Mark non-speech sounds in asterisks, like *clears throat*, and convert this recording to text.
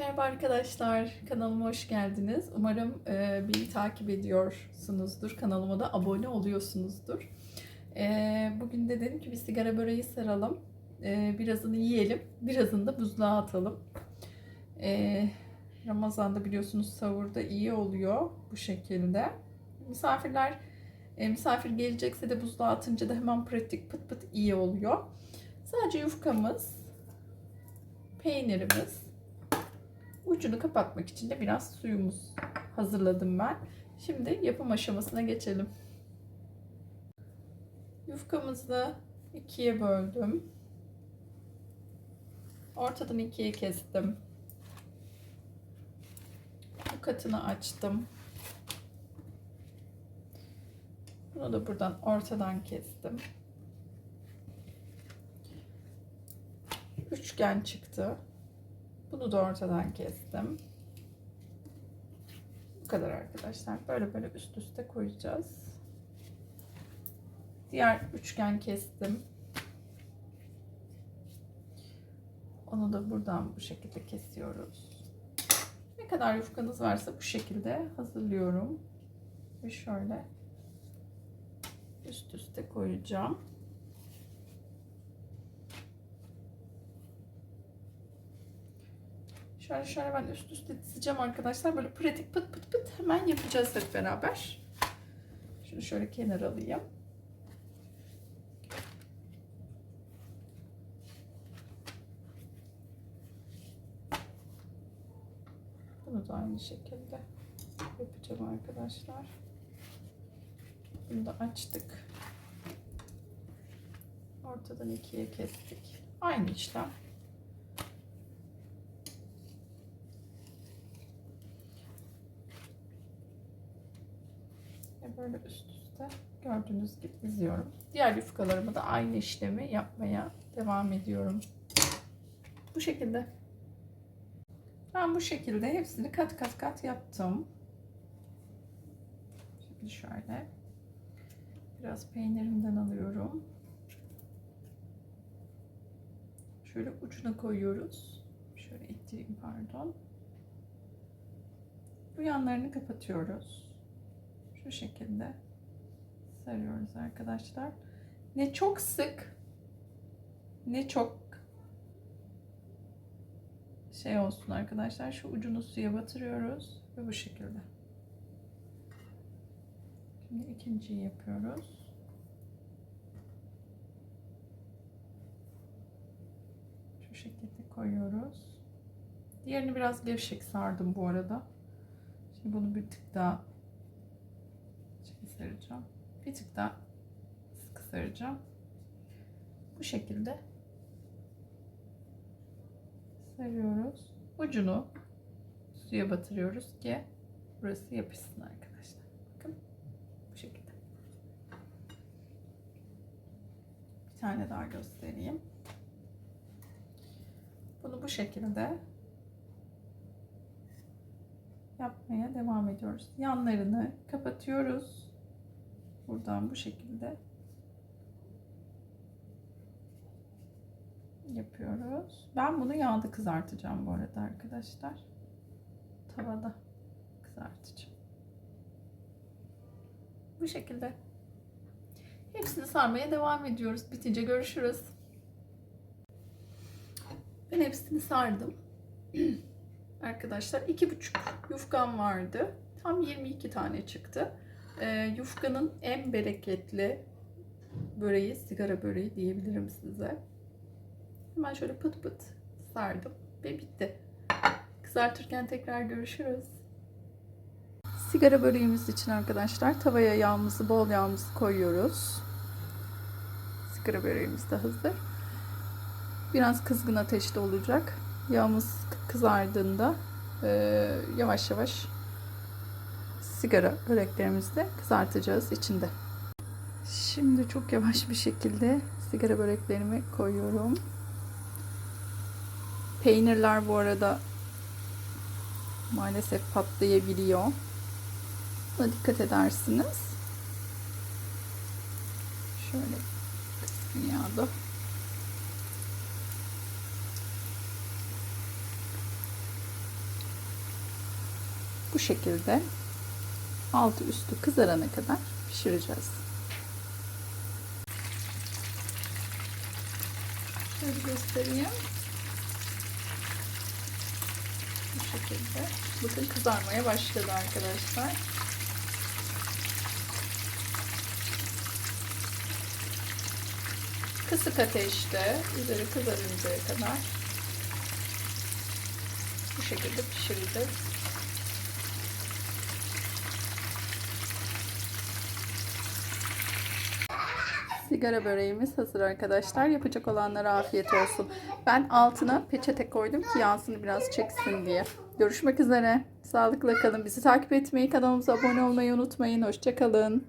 Merhaba arkadaşlar, kanalıma hoş geldiniz. Umarım e, beni takip ediyorsunuzdur, kanalıma da abone oluyorsunuzdur. E, bugün de dedim ki bir sigara böreği saralım, e, birazını yiyelim, birazını da buzluğa atalım. E, Ramazan'da biliyorsunuz sahurda iyi oluyor bu şekilde. Misafirler, e, misafir gelecekse de buzluğa atınca da hemen pratik pıt pıt iyi oluyor. Sadece yufkamız, peynirimiz, Ucunu kapatmak için de biraz suyumuz hazırladım ben. Şimdi yapım aşamasına geçelim. Yufkamızı ikiye böldüm. Ortadan ikiye kestim. Bu katını açtım. Bunu da buradan ortadan kestim. Üçgen çıktı. Bunu da ortadan kestim. Bu kadar arkadaşlar. Böyle böyle üst üste koyacağız. Diğer üçgen kestim. Onu da buradan bu şekilde kesiyoruz. Ne kadar yufkanız varsa bu şekilde hazırlıyorum. Ve şöyle üst üste koyacağım. Şöyle şöyle ben üst üste dizeceğim arkadaşlar. Böyle pratik pıt pıt pıt hemen yapacağız hep beraber. Şunu şöyle kenara alayım. Bunu da aynı şekilde yapacağım arkadaşlar. Bunu da açtık. Ortadan ikiye kestik. Aynı işlem. Böyle üst üste gördüğünüz gibi diziyorum. Diğer yufkalarımı da aynı işlemi yapmaya devam ediyorum. Bu şekilde. Ben bu şekilde hepsini kat kat kat yaptım. Şimdi şöyle biraz peynirimden alıyorum. Şöyle ucuna koyuyoruz. Şöyle ittireyim pardon. Bu yanlarını kapatıyoruz. Şu şekilde sarıyoruz arkadaşlar. Ne çok sık ne çok şey olsun arkadaşlar. Şu ucunu suya batırıyoruz ve bu şekilde. Şimdi ikinciyi yapıyoruz. Şu şekilde koyuyoruz. Diğerini biraz gevşek sardım bu arada. Şimdi bunu bir tık daha saracağım. Bir tık daha sıkı. Bu şekilde sarıyoruz. Ucunu suya batırıyoruz ki burası yapışsın arkadaşlar. Bakın bu şekilde. Bir tane daha göstereyim. Bunu bu şekilde yapmaya devam ediyoruz. Yanlarını kapatıyoruz buradan bu şekilde yapıyoruz. Ben bunu yağda kızartacağım bu arada arkadaşlar. Tavada kızartacağım. Bu şekilde. Hepsini sarmaya devam ediyoruz. Bitince görüşürüz. Ben hepsini sardım. *clears throat* Arkadaşlar iki buçuk yufkam vardı. Tam 22 tane çıktı. E, yufkanın en bereketli böreği, sigara böreği diyebilirim size. Hemen şöyle pıt pıt sardım ve bitti. Kızartırken tekrar görüşürüz. Sigara böreğimiz için arkadaşlar tavaya yağımızı, bol yağımızı koyuyoruz. Sigara böreğimiz de hazır. Biraz kızgın ateşte olacak. Yağımız kızardığında e, yavaş yavaş sigara böreklerimizi de kızartacağız içinde. Şimdi çok yavaş bir şekilde sigara böreklerimi koyuyorum. Peynirler bu arada maalesef patlayabiliyor. Buna dikkat edersiniz. Şöyle yağda Bu şekilde altı üstü kızarana kadar pişireceğiz. Şöyle göstereyim. Bu şekilde. Bakın kızarmaya başladı arkadaşlar. Kısık ateşte üzeri kızarıncaya kadar bu şekilde pişireceğiz. Sigara böreğimiz hazır arkadaşlar. Yapacak olanlara afiyet olsun. Ben altına peçete koydum ki yansını biraz çeksin diye. Görüşmek üzere. Sağlıkla kalın. Bizi takip etmeyi, kanalımıza abone olmayı unutmayın. Hoşçakalın.